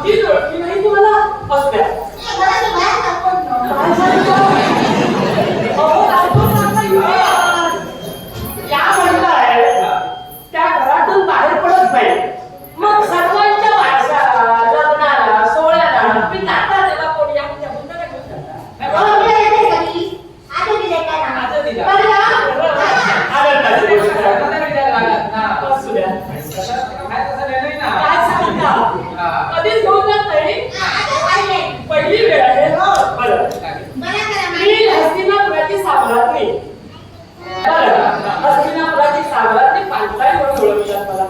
आमची ओळखी नाही तुम्हाला असल्या पहिली वेळ आहे हो. मी हस्तिनापुराची सावरात्री हस्तिनापुराची सावरात्री पांचाई म्हणून ओळखतात मला.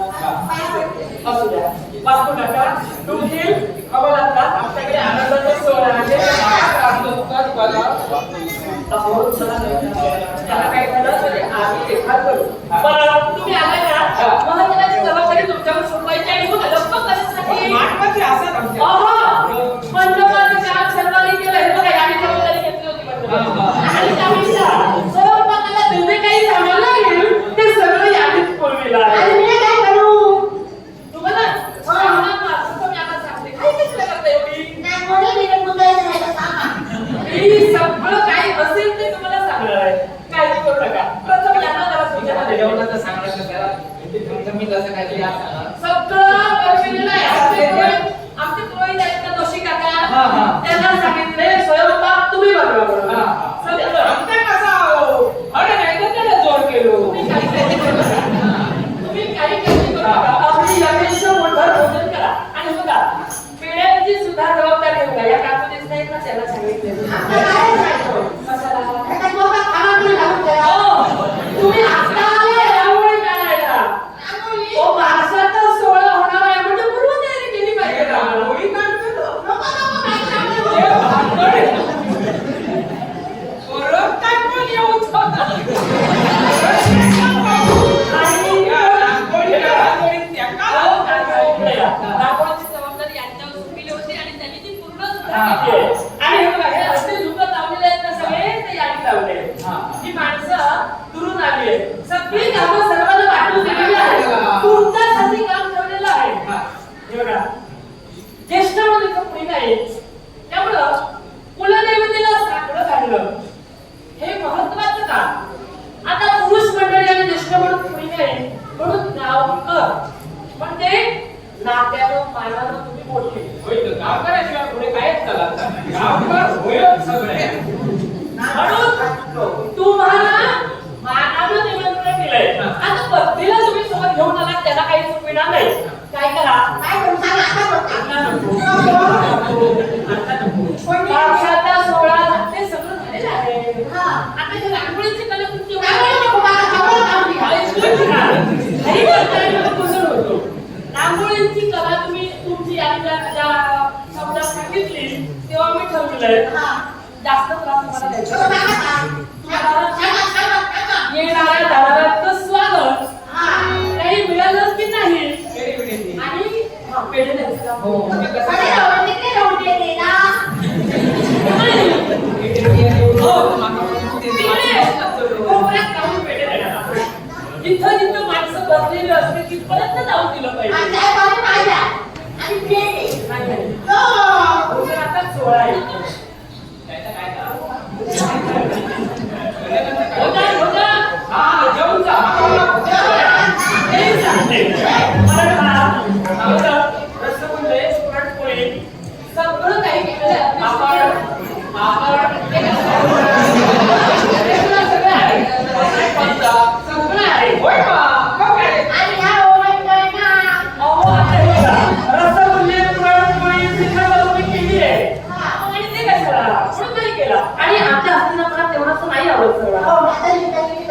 असू द्या. वाचू नका तुम्ही खबर असतात आमच्याकडे आनंदाचा सोहळा आहे. त्याला काही झालं? तरी आम्ही देखभाल करू. पण तुम्ही आला का असं काहीतरी सगळं आमचे पुरोहित आहेत ना दोषी काका. सगळ्यांची कला तुम्ही तुमची आमच्या समजा सांगितली तेव्हा मी ठरवलंय. जास्त त्रास मला द्यायचा आणि आमच्या असलेला मला तेवढाच नाही आवडत हो,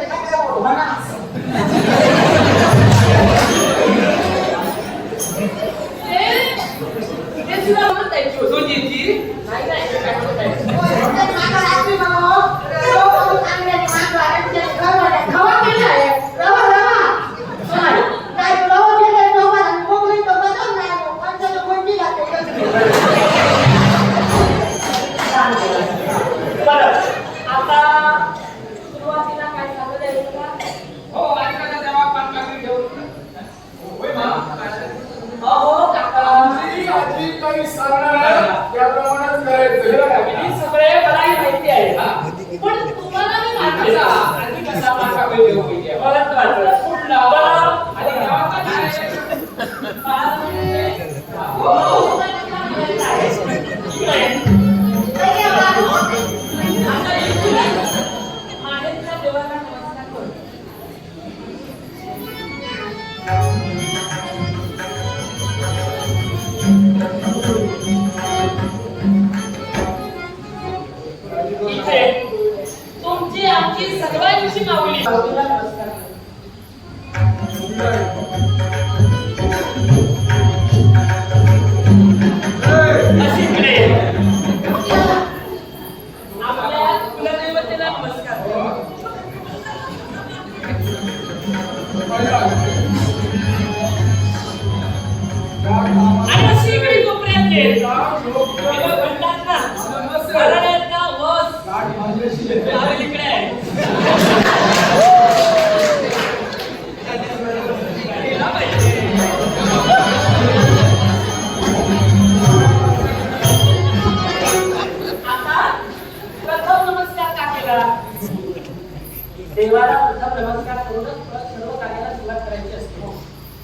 देवाला सुद्धा नमस्कार करूनच सर्व कार्याला सुरुवात करायची असते.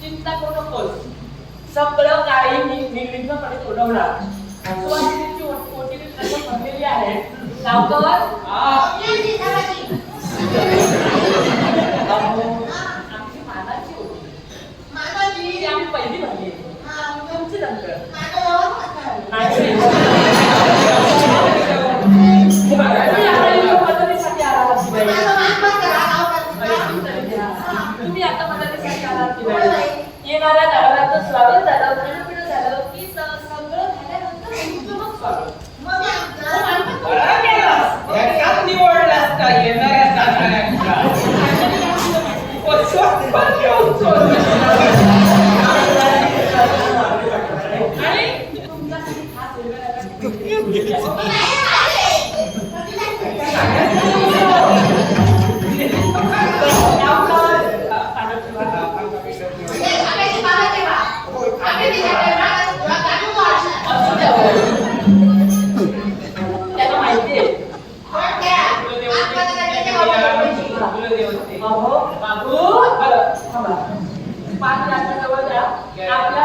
चिंता करू नकोस सगळं कार्य मी निर्विघ्नपणे सोडवणार. सुवासिनीची मोठी बनलेली आहे. गावकर आमची मानाची होती मानाची आम्ही पहिली भरली. तुमची नंतर बाबा त्याला खाणं झालं की सगळं झाल्यानंतर येणाऱ्या पाच लाखाजवळ द्या. आपल्या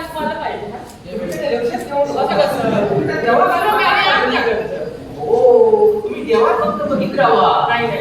知道？那你得